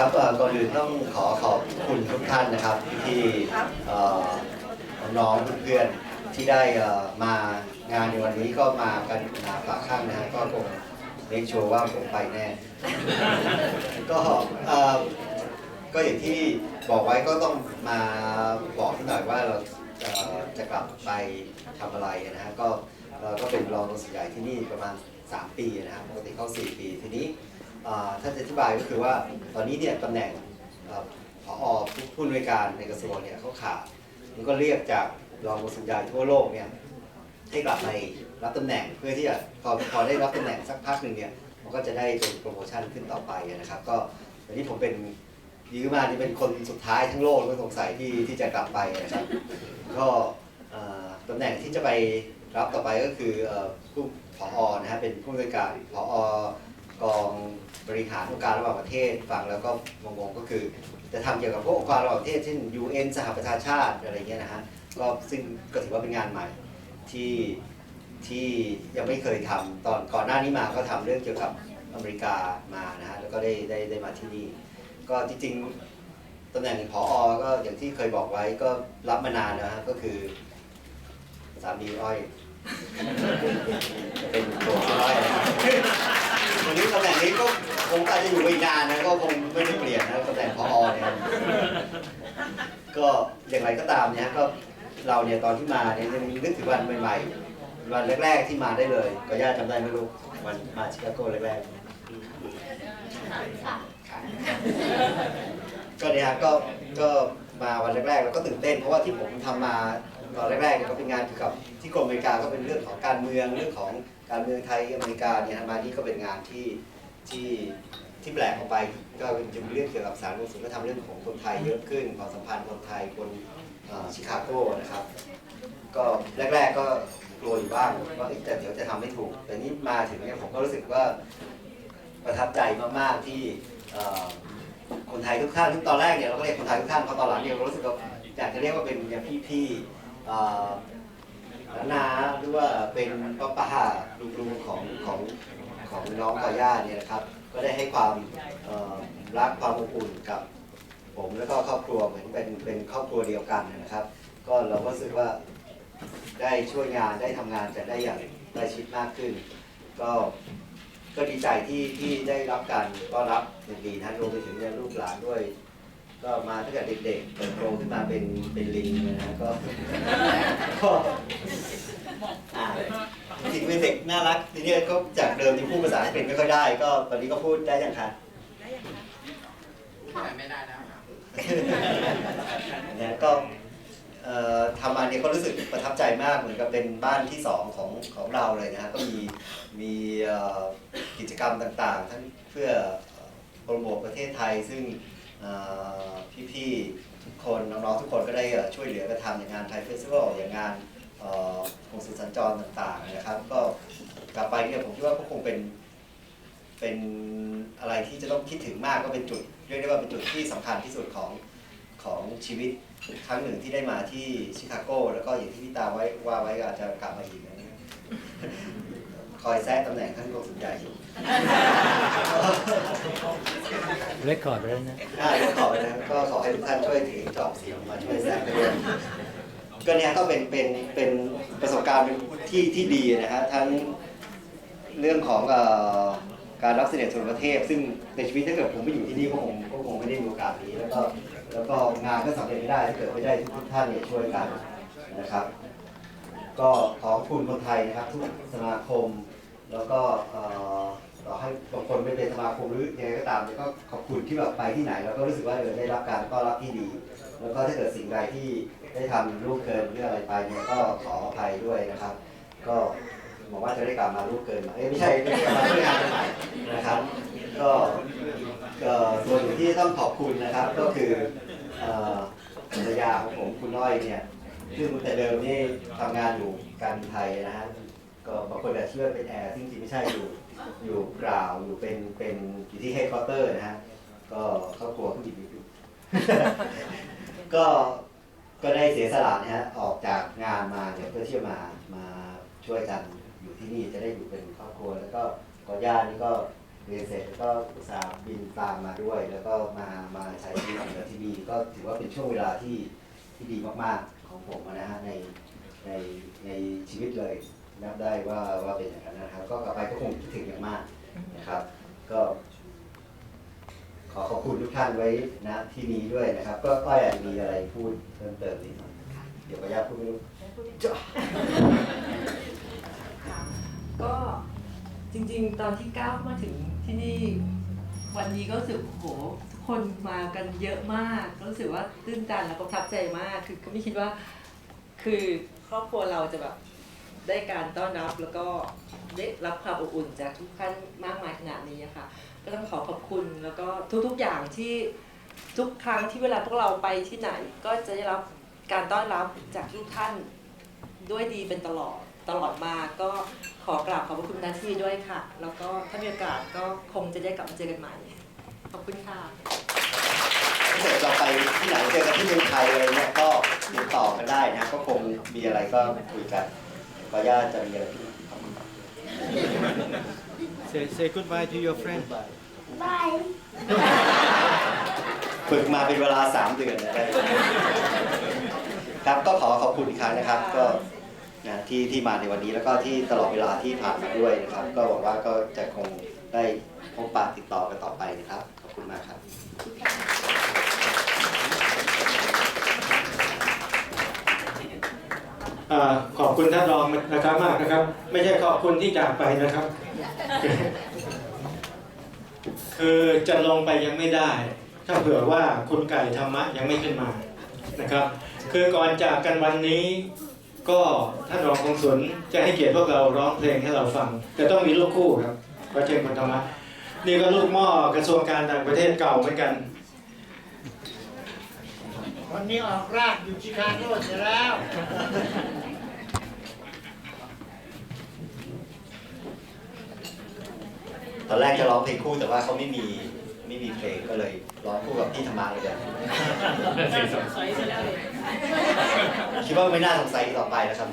ครับเอ่อก่อนอื่นต้องขอขอบคุณทุกท่านนะครับที่เอ่อน้องๆเพื่อนๆที่ได้เอ่อมางานในวันนี้ก็มากันหนาฝาข้างนะฮะก็คงเมคชัวร์ว่าผมไปแน่ ก็เอ่อก็อย่างที่บอกไว้ก็ต้องมาบอกนิดหน่อยว่าเราเอ่อจะกลับไปทำอะไรนะฮะก็เราก็เป็นรองโฆษกใหญ่ที่นี่ประมาณ 3 ปีนะครับปกติเข้า 4 ปีทีนี้ อ่าถ้าจะอธิบายก็คือว่าตอนนี้เนี่ยตำแหน่งเอ่อผอผู้อำนวยการในกระทรวงเนี่ยเขาขาดมันก็เรียกจากรองกสุนใหญ่ทั่วโลกเนี่ยให้กลับไปรับตำแหน่งเพื่อที่จะพอพอได้รับตำแหน่งสักพักหนึ่งเนี่ยมันก็จะได้เป็นโปรโมชั่นขึ้นต่อไปนะครับ ก็วันนี้ผมเป็นยืมมานี่เป็นคนสุดท้ายทั้งโลกก็สงสัยที่ที่จะกลับไปนะครับก็ตำแหน่งที่จะไปรับต่อไปก็คือเอ่อผู้ผอนะฮะเป็นผู้อำนวยการผอ กองบริหารองค์การระหว่างประเทศฟังแล้วก็งงๆก็คือ จะทำเกี่ยวกับพวกองค์การระหว่างประเทศเช่น UN สหประชาชาติอะไรเงี้ยนะฮะก็ซึ่งก็ถือว่าเป็นงานใหม่ที่ที่ยังไม่เคยทำตอนก่อนหน้านี้มาก็ทำเรื่องเกี่ยวกับอเมริกามานะฮะแล้วก็ได้ได้ได้มาที่นี่ ก็จริงๆตำแหน่งผอก็อย่างที่เคยบอกไว้ก็รับมานานนะฮะก็คือสามีอ้อย เป็นตัวอ้อย วันนี้ตำแหน่งนี้ก็คงอาจจะอยู่ไปนานนะก็คงไม่ได้เปลี่ยนนะตำแหน่งผอเนี่ยก็อย่างไรก็ตามเนี่ยก็เราเนี่ยตอนที่มาเนี่ยยังนึกถึงวันใหม่ๆวันแรก ๆที่มาได้เลยก็ย่าจำได้ไหมลูกวันมาชิคาโกแรกๆก็เนี่ยฮะก็ก็มาวันแรกๆเราก็ตื่นเต้นเพราะว่าที่ผมทำมาตอนแรกๆเนี่ยก็เป็นงานเกี่ยวกับที่กรมอเมริกาก็เป็นเรื่องของการเมืองเรื่องของ การเมืองไทยอเมริกาเนี่ยมานี่ก็เป็นงานที่ที่ที่แปลกออกไปก็เป็นจุดเรื่องเกี่ยวกับสารลงสุนก็ทำเรื่องของคนไทยเยอะขึ้นความสัมพันธ์คนไทยคนชิคาโกนะครับ ก็แรก ๆก็กลัวอยู่บ้างว่าแต่เดี๋ยวจะทำไม่ถูก แต่นี่มาถึงเนี่ยผมก็รู้สึกว่าประทับใจมากๆที่คนไทยทุกท่านซึ่งตอนแรกเนี่ยเราก็เรียกคนไทยทุกท่านพอตอนหลังเนี่ยเรารู้สึกว่าอยากจะเรียกว่าเป็นอย่พี่ๆ น้าหรือว่าเป็นป้าป้าลุงลุงๆของของของน้องกอย่าเนี่ยนะครับ ก็ได้ให้ความรักความอบอุ่นกับ ผมแล้วก็ครอบครัวเหมือนเป็นเป็นครอบครัวเดียวกันนะครับ ก็เราก็รู้สึกว่าได้ช่วยงานได้ทำงานจะได้อย่างใกล้ชิดมากขึ้น ก็ก็ดีใจที่ที่ได้รับการต้อนรับอย่างดีท่านรวมไปถึงลูกหลานด้วย ก็มาตั้งแต่เด็กๆเติบโตขึ้นมาเป็นเป็นลิงเลยนะก็ก็อ่าจริงเป็นเด็กน่ารักทีนี้ก็จากเดิมที่พูดภาษาอังกฤษไม่ค่อยได้ ก็ตอนนี้ก็พูดได้อย่างคะไม่ได้แล้วครับเนี่ยก็เอ่อทำมาเนี่ยก็รู้สึกประทับใจมากเหมือนกับเป็นบ้านที่สองของของเราเลยนะฮะก็มีมีเอ่อกิจกรรมต่างๆ ทั้งเพื่อโปรโมทประเทศไทยซึ่งเอ่อ พี่ๆทุกคนน้องๆทุกคนก็ได้ช่วยเหลือกันทำอย่างงานไทยเฟสติวัลอย่างงานเอ่อของสุสัญจรต่างๆนะครับ ก็กลับไปเนี่ยผมคิดว่าก็คงเป็นเป็นอะไรที่จะต้องคิดถึงมากก็เป็นจุดเรียกได้ว่าเป็นจุดที่สำคัญที่สุดของของชีวิตครั้งหนึ่งที่ได้มาที่ชิคาโก แล้วก็อย่างที่พี่ตาไว้ว่าไว้อาจจะกลับมาอีกนะ คอยแทรกตำแหน่งท่านกงสุนใหญ่อยู่เรคคอร์ดไว้แล้วนะได้ก็ขอนะก็ขอให้ทุกท่านช่วยถือจอบเสียงมาช่วยแทรกด้วยก็เนี่ยก็เป็นเป็นเป็นประสบการณ์ที่ที่ดีนะฮะทั้งเรื่องของเอ่อการรับเสด็จส่วนประเทศ ซึ่งในชีวิตถ้าเกิดผมไม่อยู่ที่นี่ก็คงก็คงไม่ได้มีโอกาสนี้แล้วก็แล้วก็งานก็สำเร็จไม่ได้ถ้าเกิดไม่ได้ทุกท่านเนี่ยช่วยกันนะครับ ก็ขอบคุณคนไทยนะครับ ทุกสมาคม แล้วก็ต่อให้บางคนไม่เป็นสมาคมหรือยังไงก็ตามก็ขอบคุณที่แบบไปที่ไหน แล้วก็รู้สึกว่าเออได้รับการต้อนรับที่ดี แล้วก็ถ้าเกิดสิ่งใดที่ได้ทำลูกเกินเรื่องอะไรไปเนี่ยก็ขออภัยด้วยนะครับ ก็หวังว่าจะได้กลับมาลูกเกินมาเอ้ไม่ใช่ไม่ได้กลับมาช่วยงานกันใหม่นะครับ ก็เอ่อส่วนหนึ่งที่ต้องขอบคุณนะครับก็คือภรรยาของผมคุณน้อยเนี่ยซึ่งแต่เดิมนี่ทำงานอยู่การบินไทยนะฮะ ก็บางคนอาจจะคิดว่าเป็นแอร์ซึ่งจริงไม่ใช่อยู่อยู่กราวอยู่เป็นเป็นอยู่ที่เฮดคอร์เตอร์นะฮะก็ครอบครัวผู้หญิงอยู่ก็ก็ได้เสียสละนะฮะออกจากงานมาเนี่ยเพื่อที่จะมามาช่วยกันอยู่ที่นี่จะได้อยู่เป็นครอบครัว แล้วก็กอย่านี่ก็เรียนเสร็จแล้วก็อุตส่าห์บินตามมาด้วย แล้วก็มามาใช้ชีวิตอยู่ที่นี่ก็ถือว่าเป็นช่วงเวลาที่ที่ดีมากๆของผมนะฮะในในในชีวิตเลย นับได้ว่าว่าเป็นอย่างนั้นนะครับ ก็กลับไปก็คงคิดถึงอย่างมากนะครับ ก็ ขอขอบคุณทุกท่านไว้นะที่นี้ด้วยนะครับ ก็อ้อยอาจมีอะไรพูดเพิ่มเติมนิดหน่อยเดี๋ยวขออนุญาพูดไม่รู้จ้ะก็จริง ๆ ตอนที่ก้าวมาถึงที่นี่วันนี้ก็รู้สึกโหทุกคนมากันเยอะมากรู้สึกว่าตื้นตันแล้วก็ประทับใจมาก คือก็ไม่คิดว่า คือครอบครัวเราจะแบบ ได้การต้อนรับแล้วก็ได้รับความอบอุ่นจากทุกท่านมากมายขนาดนี้ค่ะ ก็ต้องขอขอบคุณแล้วก็ทุกๆอย่างที่ทุกครั้งที่เวลาพวกเราไปที่ไหน ก็จะได้รับการต้อนรับจากทุกท่านด้วยดีเป็นตลอดตลอดมาก็ขอกราบขอบพระคุณหน้าที่ด้วยค่ะ แล้วก็ถ้ามีโอกาสก็คงจะได้กลับมาเจอกันใหม่ ขอบคุณค่ะถ้าเกิดเราไปที่ไหนเจอกันที่เมืองไทยอะไรเนี่ยก็ติดต่อกันได้นะก็คงมีอะไรก็คุยกัน ขออนุญาตจะมีอะไรที่ขอบคุณครับ Say, say goodbye to your friend. ฝึกมาเป็นเวลา 3 เดือนนะครับ ครับก็ขอขอบคุณอีกครั้งนะครับ ก็นะที่ที่มาในวันนี้แล้วก็ที่ตลอดเวลาที่ผ่านมาด้วยนะครับ ก็หวังว่าก็จะคงได้พบปะติดต่อกันต่อไปนะครับ ขอบคุณมากครับอ่า ขอบคุณท่านรองนะครับมากนะครับ ไม่ใช่ขอบคุณที่จากไปนะครับ คือจะลงไปยังไม่ได้ ถ้าเผื่อว่าคุณไก่ธรรมะยังไม่ขึ้นมานะครับ คือก่อนจากกันวันนี้ ก็ท่านรองคงสุนจะให้เกียรติพวกเราร้องเพลงให้เราฟังแต่ต้องมีลูกคู่ครับพระเจ้าคุณธรรมะนี่ก็ลูกหม้อกระทรวงการต่างประเทศเก่าเหมือนกันวันนี้ออกรากอยู่ชิคาโกเสร็จแล้ว ตอนแรกจะร้องเพลงคู่แต่ว่าเขาไม่มีไม่มีเพลงก็เลยร้องคู่กับพี่ธรรมะเลยกันคิดว่าไม่น่าสงสัยอีกต่อไปนะครับ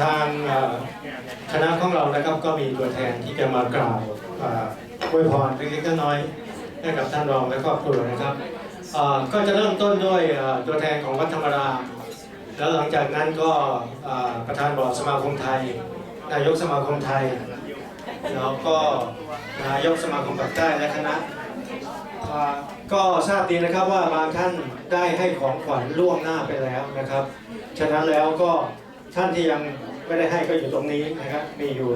ทางคณะของเรานะครับก็มีตัวแทนที่จะมากล่าวอวยพรเล็กๆน้อยๆให้กับท่านรองและครอบครัวนะครับก็จะเริ่มต้นด้วยตัวแทนของวัดธรรมรามแล้วหลังจากนั้นก็ประธานบอร์ดสมาคมไทย นายกสมาคมไทย แล้วก็นายกสมาคมปากใต้และคณะก็ทราบดีนะครับว่าบางท่านได้ให้ของขวัญล่วงหน้าไปแล้วนะครับ ฉะนั้นแล้วก็ ท่านที่ยังไม่ได้ให้ก็อยู่ตรงนี้นะครับ มีอยู่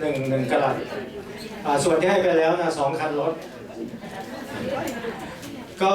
หนึ่งหนึ่งกระดาษส่วนที่ให้ไปแล้วนะสองคันรถ ก็